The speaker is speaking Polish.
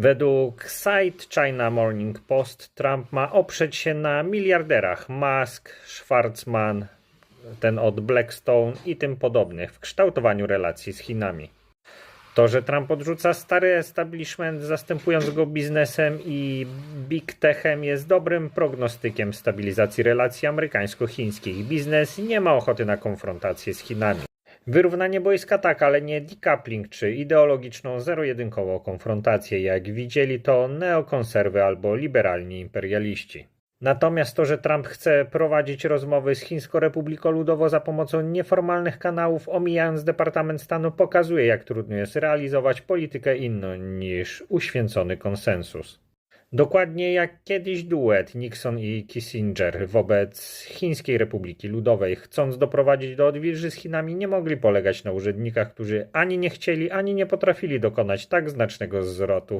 Według site China Morning Post Trump ma oprzeć się na miliarderach Musk, Schwarzman, ten od Blackstone i tym podobnych w kształtowaniu relacji z Chinami. To, że Trump odrzuca stary establishment, zastępując go biznesem i big techem, jest dobrym prognostykiem stabilizacji relacji amerykańsko-chińskich. Biznes nie ma ochoty na konfrontację z Chinami. Wyrównanie boiska tak, ale nie decoupling czy ideologiczną zero-jedynkową konfrontację, jak widzieli to neokonserwy albo liberalni imperialiści. Natomiast to, że Trump chce prowadzić rozmowy z Chińską Republiką Ludową za pomocą nieformalnych kanałów, omijając Departament Stanu, pokazuje, jak trudno jest realizować politykę inną niż uświęcony konsensus. Dokładnie jak kiedyś duet Nixon i Kissinger wobec Chińskiej Republiki Ludowej, chcąc doprowadzić do odwilży z Chinami, nie mogli polegać na urzędnikach, którzy ani nie chcieli, ani nie potrafili dokonać tak znacznego zwrotu